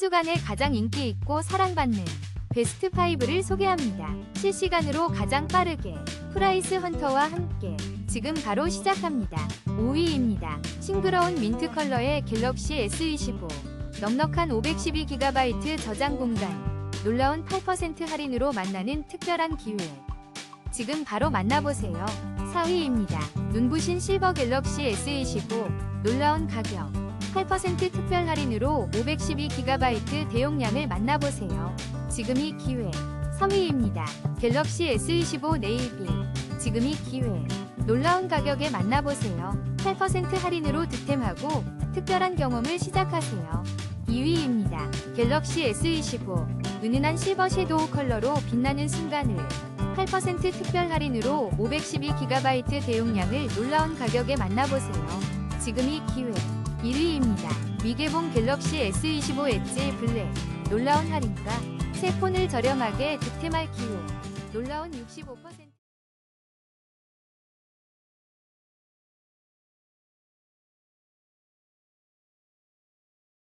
주간에 가장 인기 있고 사랑받는 베스트 5를 소개합니다. 실시간으로 가장 빠르게 프라이스 헌터와 함께 지금 바로 시작합니다. 5위입니다. 싱그러운 민트 컬러의 갤럭시 S25 넉넉한 512GB 저장 공간 놀라운 8% 할인으로 만나는 특별한 기회 지금 바로 만나보세요. 4위입니다. 눈부신 실버 갤럭시 S25 놀라운 가격 8% 특별 할인으로 512GB 대용량을 만나보세요. 지금이 기회. 3위입니다. 갤럭시 S25 네이비. 지금이 기회. 놀라운 가격에 만나보세요. 8% 할인으로 득템하고 특별한 경험을 시작하세요. 2위입니다. 갤럭시 S25. 은은한 실버 섀도우 컬러로 빛나는 순간을 8% 특별 할인으로 512GB 대용량을 놀라운 가격에 만나보세요. 지금이 기회. 1위입니다. 미개봉 갤럭시 S25 엣지 블랙. 놀라운 할인가? 새 폰을 저렴하게 득템할 기회. 놀라운 65%